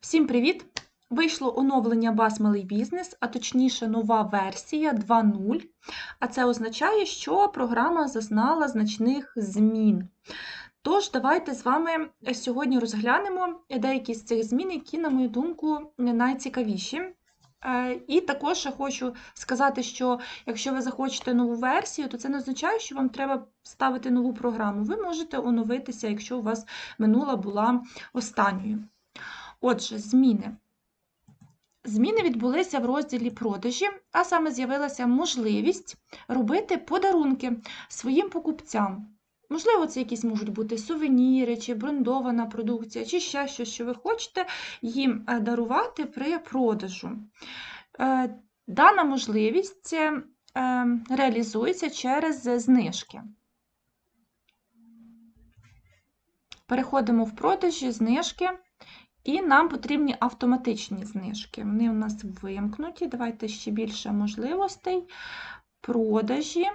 Всім привіт! Вийшло оновлення Бас Малий бізнес, а точніше, нова версія 2.0. А це означає, що програма зазнала значних змін. Тож, давайте з вами сьогодні розглянемо деякі з цих змін, які, на мою думку, найцікавіші. Е, І також я хочу сказати, що якщо ви захочете нову версію, то це не означає, що вам треба ставити нову програму. Ви можете оновитися, якщо у вас минула була останньою. Отже, зміни. Зміни відбулися в розділі продажі, а саме з'явилася можливість робити подарунки своїм покупцям. Можливо, це якісь можуть бути сувеніри, чи брендована продукція, чи ще щось, що ви хочете їм е, дарувати при продажу. Е, Дана можливість е, реалізується через знижки. Переходимо в продажі, знижки. І нам потрібні автоматичні знижки. Вони у нас вимкнуті. Давайте ще більше можливостей. Продажі,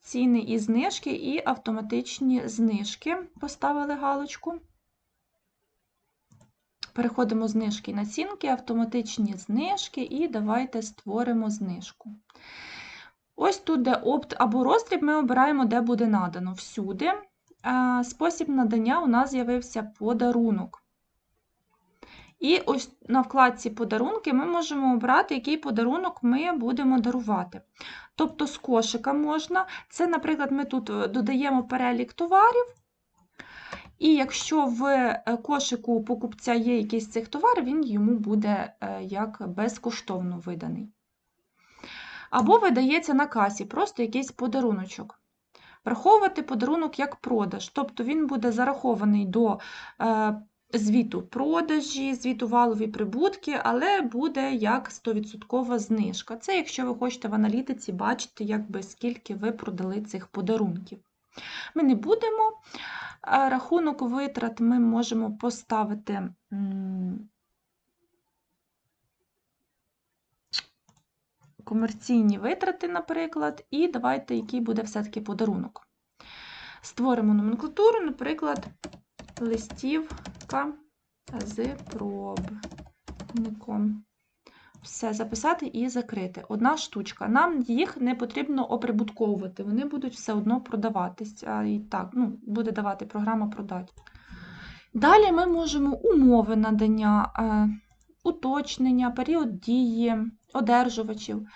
ціни і знижки, і автоматичні знижки. Поставили галочку. Переходимо знижки націнки, автоматичні знижки, і давайте створимо знижку. Ось тут, де опт або роздріб, ми обираємо, де буде надано всюди спосіб надання у нас з'явився подарунок. І ось на вкладці подарунки ми можемо обрати, який подарунок ми будемо дарувати. Тобто з кошика можна. Це, наприклад, ми тут е, додаємо перелік товарів. І якщо в е, кошику покупця є якийсь цих товарів, він йому буде е, як безкоштовно виданий. Або видається на касі просто якийсь подаруночок. Враховувати подарунок як продаж, тобто він буде зарахований до е, звіту продажі, звіту валові прибутки, але буде як 100% знижка. Це якщо ви хочете в аналітиці бачити, якби скільки ви продали цих подарунків. Ми не будемо. Рахунок витрат ми можемо поставити. Комерційні витрати, наприклад, і давайте, який буде все-таки подарунок. Створимо номенклатуру, наприклад, листівка з пробником. Все записати і закрити. Одна штучка. Нам їх не потрібно оприбутковувати, вони будуть все одно продаватись. А і так, ну, буде давати програма продати. Далі ми можемо умови надання, е, уточнення, період дії, одержувачів.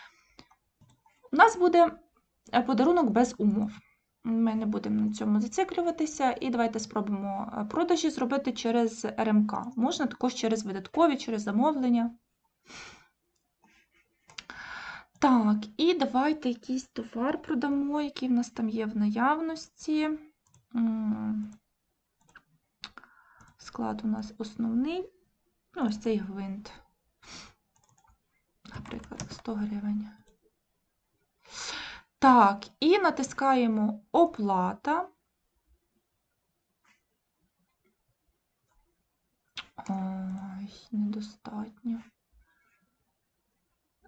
У нас буде е, подарунок без умов. Ми не будемо на цьому зациклюватися, і давайте спробуємо е, продажі зробити через РМК. Можна також через видаткові, через замовлення. Так, і давайте якийсь товар продамо, який в нас там є в наявності. Склад у нас основний. Ну, ось цей гвинт. Наприклад, 100 гривень. Так, і натискаємо оплата. Ой, недостатньо.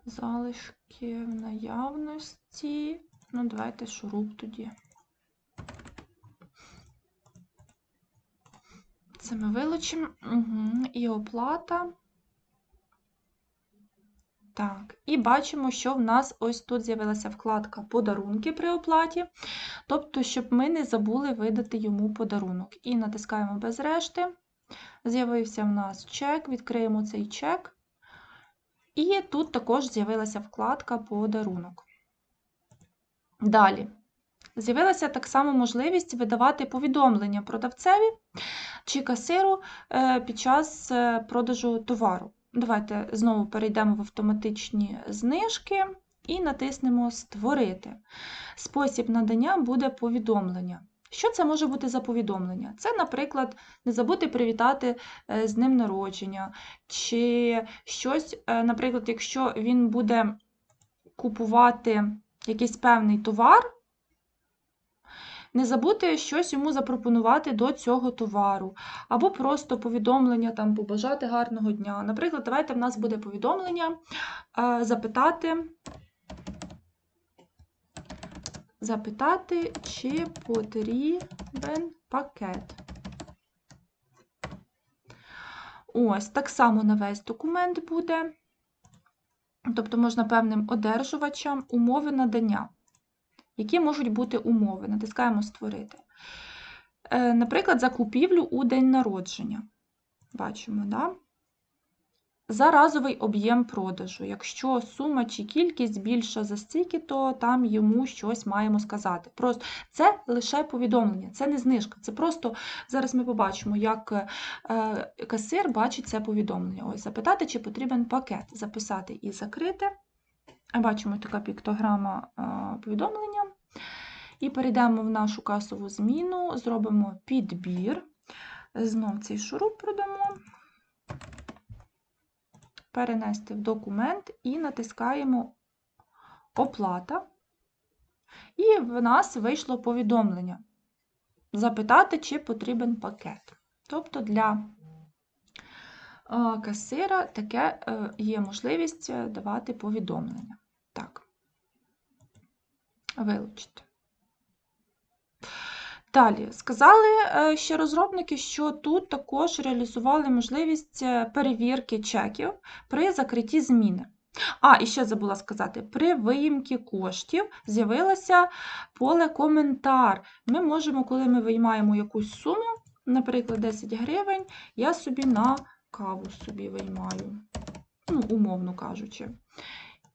Залишки в наявності. Ну, давайте шуруп тоді. Це ми вилучимо. Угу. І оплата. Так, і бачимо, що в нас ось тут з'явилася вкладка Подарунки при оплаті. Тобто, щоб ми не забули видати йому подарунок. І натискаємо без решти. З'явився в нас чек, відкриємо цей чек. І тут також з'явилася вкладка Подарунок. Далі. З'явилася так само можливість видавати повідомлення продавцеві чи касиру е, під час е, продажу товару. Давайте знову перейдемо в автоматичні знижки і натиснемо Створити. Спосіб надання буде повідомлення. Що це може бути за повідомлення? Це, наприклад, не забути привітати е, з ним народження, чи щось, наприклад, якщо він буде купувати якийсь певний товар, не забути щось йому запропонувати до цього товару, або просто повідомлення, там, побажати гарного дня. Наприклад, давайте в нас буде повідомлення запитати, запитати, чи потрібен пакет. Ось, так само на весь документ буде. Тобто можна певним одержувачам умови надання. Які можуть бути умови? Натискаємо Створити. Е, Наприклад, за купівлю у день народження. Бачимо, да? За разовий об'єм продажу. Якщо сума чи кількість більша за стільки, то там йому щось маємо сказати. Просто це лише повідомлення, це не знижка. Це просто зараз ми побачимо, як е, касир бачить це повідомлення. Ось запитати, чи потрібен пакет. Записати і закрити. Бачимо така піктограма е, повідомлення. І перейдемо в нашу касову зміну, зробимо підбір. Знов цей шуруп продамо перенести в документ і натискаємо Оплата. І в нас вийшло повідомлення. Запитати, чи потрібен пакет. Тобто для касира таке е, є можливість е, давати повідомлення. Так, вилучити. Далі, сказали е, ще розробники, що тут також реалізували можливість перевірки чеків при закритті зміни. А, і ще забула сказати, при виїмці коштів з'явилося поле коментар. Ми можемо, коли ми виймаємо якусь суму, наприклад, 10 гривень, я собі на каву собі виймаю, ну, умовно кажучи.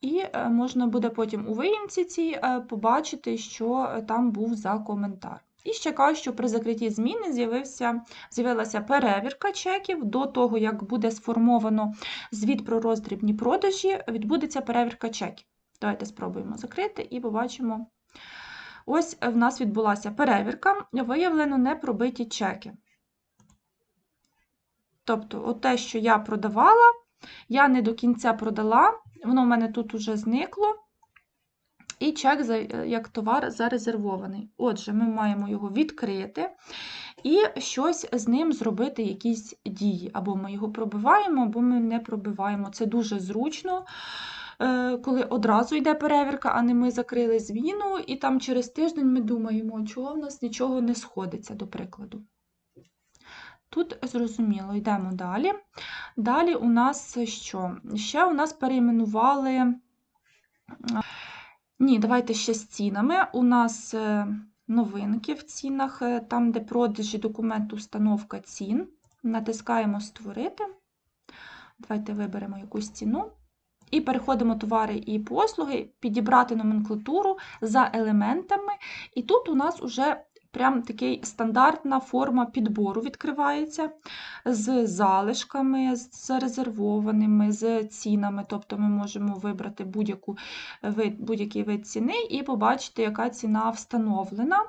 І е, можна буде потім у виїмці цій побачити, що там був за коментар. І ще кажуть, що при закритті зміни з'явилася перевірка чеків до того, як буде сформовано звіт про роздрібні продажі, відбудеться перевірка чеків. Давайте спробуємо закрити і побачимо. Ось в нас відбулася перевірка, виявлено непробиті чеки. Тобто, те, що я продавала, я не до кінця продала, воно в мене тут уже зникло. І чек як товар зарезервований. Отже, ми маємо його відкрити і щось з ним зробити, якісь дії. Або ми його пробиваємо, або ми не пробиваємо. Це дуже зручно, е, коли одразу йде перевірка, а не ми закрили зміну, і там через тиждень ми думаємо, чого в нас нічого не сходиться, до прикладу. Тут зрозуміло, йдемо далі. Далі у нас що? Ще у нас перейменували. Ні, давайте ще з цінами. У нас е, новинки в цінах, е, там, де продажі документу установка цін. Натискаємо Створити. Давайте виберемо якусь ціну. І переходимо товари і послуги, підібрати номенклатуру за елементами. І тут у нас вже прям такий стандартна форма підбору відкривається з залишками, з зарезервованими, з цінами. Тобто ми можемо вибрати будь-який вид, будь вид ціни і побачити, яка ціна встановлена.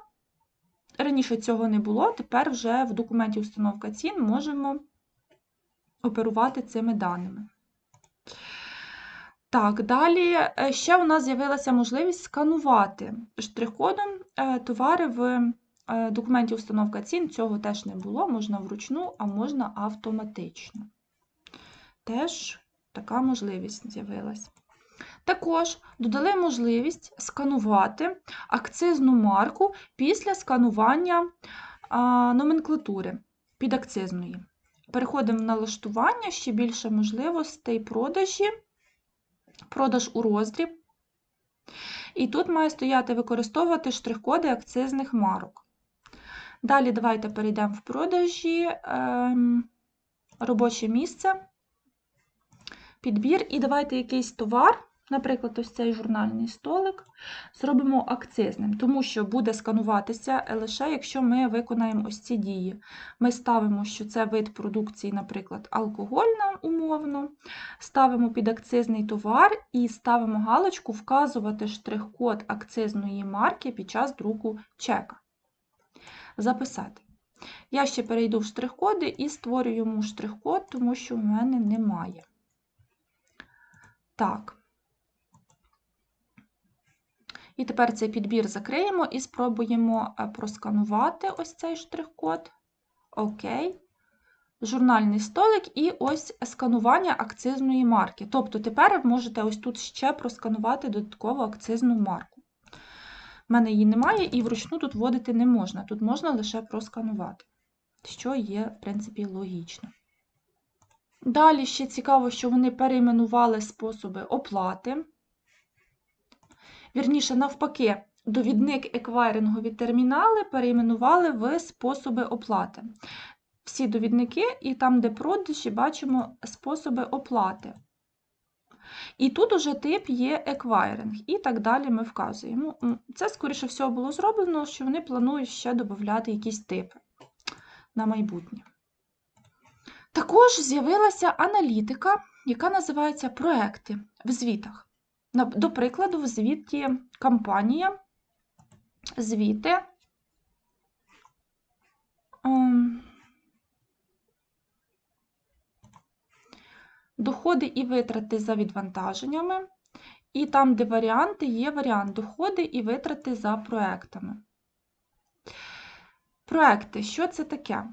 Раніше цього не було, тепер вже в документі установка цін можемо оперувати цими даними. Так, далі е, ще у нас з'явилася можливість сканувати штрих-кодом е, товари в Е, документі установка цін цього теж не було, можна вручну, а можна автоматично. Теж така можливість з'явилась. Також додали можливість сканувати акцизну марку після сканування номенклатури підакцизної. Переходимо в налаштування, ще більше можливостей продажі, продаж у роздріб. І тут має стояти використовувати штрих-коди акцизних марок. Далі давайте перейдемо в продажі, ем, робоче місце, підбір, і давайте якийсь товар, наприклад, ось цей журнальний столик, зробимо акцизним, тому що буде скануватися лише, якщо ми виконаємо ось ці дії. Ми ставимо, що це вид продукції, наприклад, алкогольна умовно, ставимо під акцизний товар і ставимо галочку вказувати штрих-код акцизної марки під час друку чека записати. Я ще перейду в штрих-коди і створю йому штрих-код, тому що в мене немає. Так. І тепер цей підбір закриємо і спробуємо е, просканувати ось цей штрих-код. Окей. Журнальний столик і ось сканування акцизної марки. Тобто тепер можете ось тут ще просканувати додатково акцизну марку. В мене її немає, і вручну тут вводити не можна. Тут можна лише просканувати, що є, в принципі, логічно. Далі ще цікаво, що вони перейменували способи оплати. Вірніше, навпаки, довідник еквайрингові термінали перейменували в способи оплати. Всі довідники, і там, де продажі, бачимо способи оплати. І тут уже тип є еквайринг, і так далі ми вказуємо. Це, скоріше всього, було зроблено, що вони планують ще додати якісь типи на майбутнє. Також з'явилася аналітика, яка називається проекти в звітах. До прикладу, в звіті компанія, звіти. Доходи і витрати за відвантаженнями. І там, де варіанти, є варіант доходи і витрати за проектами. Проекти, що це таке?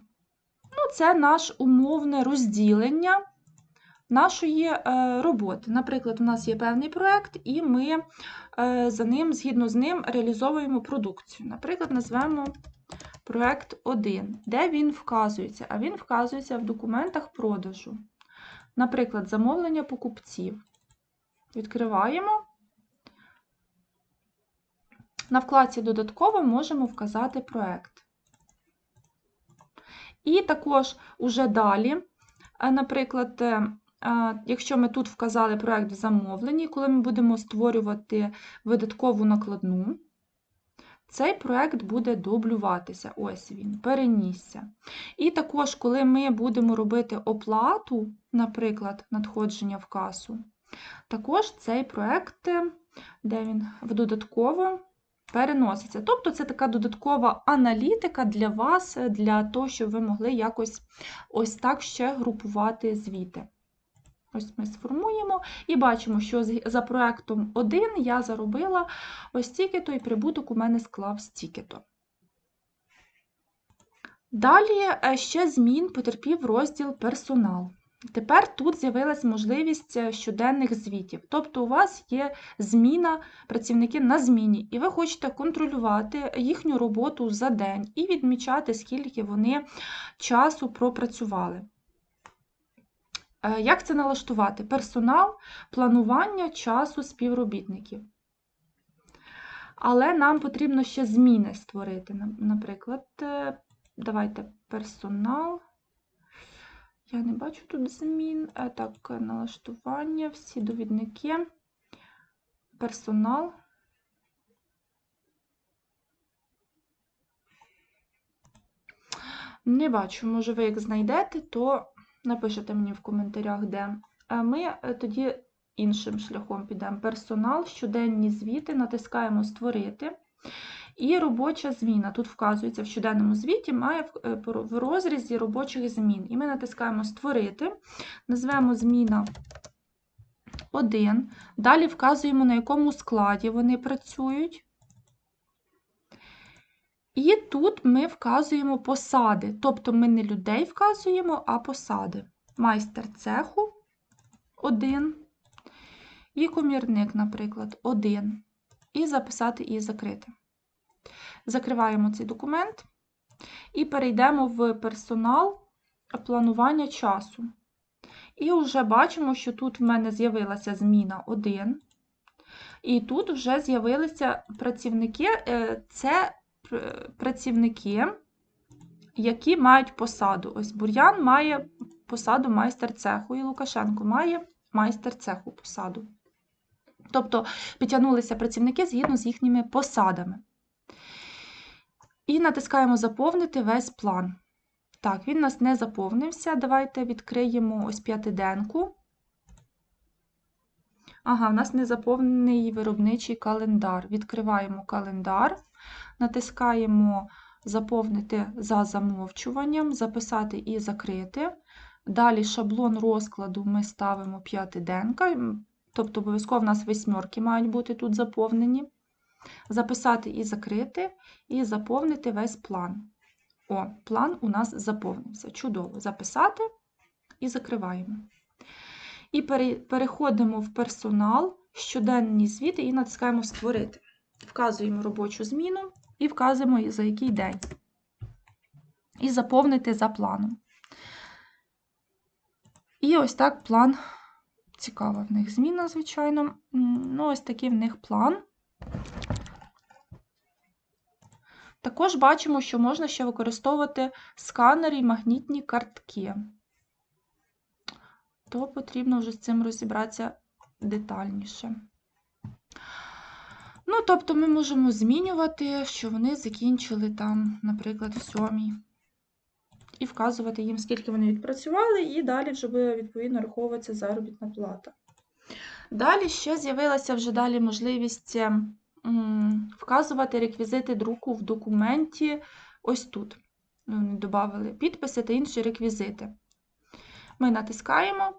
Ну, Це наш умовне розділення нашої е, роботи. Наприклад, у нас є певний проект, і ми е, за ним, згідно з ним, реалізовуємо продукцію. Наприклад, назвемо проект 1, де він вказується, а він вказується в документах продажу. Наприклад, замовлення покупців. Відкриваємо. На вкладці додатково можемо вказати проект. І також уже далі, е, наприклад, е, якщо ми тут вказали проект в замовленні, коли ми будемо створювати видаткову накладну, цей проект буде дублюватися. Ось він, перенісся. І також, коли ми будемо робити оплату, наприклад, надходження в касу, також цей проект, де він в додатково переноситься. Тобто це така додаткова аналітика для вас, для того, щоб ви могли якось ось так ще групувати звіти. Ось ми сформуємо і бачимо, що за проектом 1 я заробила ось стільки-то, і прибуток у мене склав стільки-то. Далі е, ще змін потерпів розділ персонал. Тепер тут з'явилась можливість е, щоденних звітів. Тобто у вас є зміна працівники на зміні, і ви хочете контролювати їхню роботу за день і відмічати, скільки вони часу пропрацювали. Е, як це налаштувати? Персонал, планування часу співробітників. Але нам потрібно ще зміни створити. Наприклад, е, давайте персонал. Я не бачу тут змін. Е, так, налаштування, всі довідники, персонал. Не бачу, може, ви як знайдете, то напишете мені в коментарях, де. Ми е, тоді іншим шляхом підемо. Персонал, щоденні звіти, натискаємо Створити. І робоча зміна. Тут вказується в щоденному звіті, має е, в розрізі робочих змін. І ми натискаємо Створити, назвемо зміна 1. Далі вказуємо, на якому складі вони працюють. І тут ми вказуємо посади. Тобто ми не людей вказуємо, а посади. Майстер цеху 1. І комірник, наприклад, 1. І записати і закрити. Закриваємо цей документ і перейдемо в персонал планування часу. І вже бачимо, що тут в мене з'явилася зміна 1. І тут вже з'явилися працівники. Е, це працівники, які мають посаду. Ось Бур'ян має посаду майстер цеху, і Лукашенко має майстер цеху посаду. Тобто підтягнулися працівники згідно з їхніми посадами. І натискаємо Заповнити весь план. Так, він у нас не заповнився. Давайте відкриємо ось п'ятиденку. Ага, в нас не заповнений виробничий календар. Відкриваємо календар, натискаємо Заповнити за замовчуванням, записати і закрити. Далі шаблон розкладу ми ставимо п'ятиденка, тобто обов'язково в нас восьмерки мають бути тут заповнені записати і закрити, і заповнити весь план. О, план у нас заповнився. Чудово. Записати і закриваємо. І переходимо в персонал, щоденні звіти і натискаємо Створити. Вказуємо робочу зміну і вказуємо, за який день. І заповнити за планом. І ось так план. Цікава в них зміна, звичайно. Ну, ось такий в них план. Також бачимо, що можна ще використовувати сканери і магнітні картки. То потрібно вже з цим розібратися детальніше. Ну, тобто ми можемо змінювати, що вони закінчили там, наприклад, в сьомій. І вказувати їм, скільки вони відпрацювали, і далі вже буде відповідно раховуватися заробітна плата. Далі ще з'явилася вже далі можливість м, вказувати реквізити друку в документі ось тут. Вони додали підписи та інші реквізити. Ми натискаємо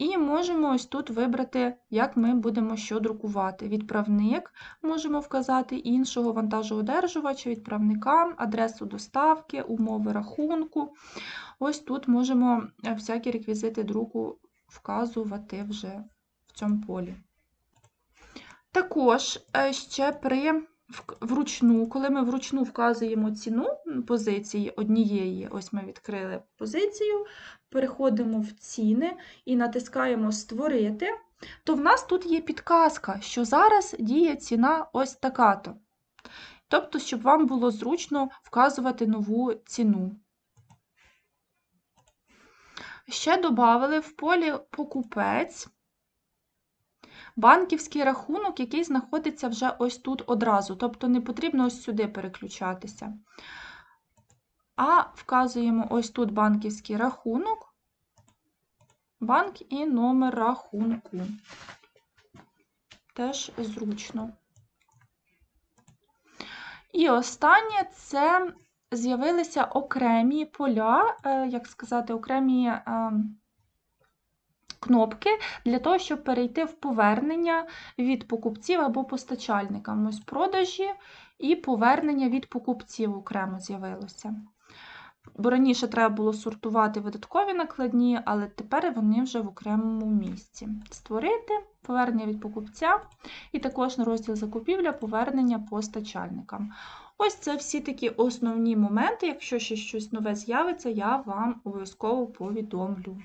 і можемо ось тут вибрати, як ми будемо що друкувати. Відправник можемо вказати іншого вантажоодержувача, відправника, адресу доставки, умови рахунку. Ось тут можемо е, всякі реквізити друку вказувати вже в цьому полі. Також е, ще при вручну, коли ми вручну вказуємо ціну позиції однієї, ось ми відкрили позицію, переходимо в ціни і натискаємо Створити, то в нас тут є підказка, що зараз діє ціна ось така-то. Тобто, щоб вам було зручно вказувати нову ціну. Ще додали в полі покупець банківський рахунок, який знаходиться вже ось тут одразу. Тобто не потрібно ось сюди переключатися. А вказуємо ось тут банківський рахунок, банк і номер рахунку. Теж зручно. І останнє це з'явилися окремі поля, е, як сказати, окремі е, кнопки для того, щоб перейти в повернення від покупців або постачальникам. Ось продажі і повернення від покупців окремо з'явилося. Бо раніше треба було сортувати видаткові накладні, але тепер вони вже в окремому місці. Створити повернення від покупця, і також на розділ закупівля повернення постачальникам. Ось це всі такі основні моменти. Якщо ще щось нове з'явиться, я вам обов'язково повідомлю.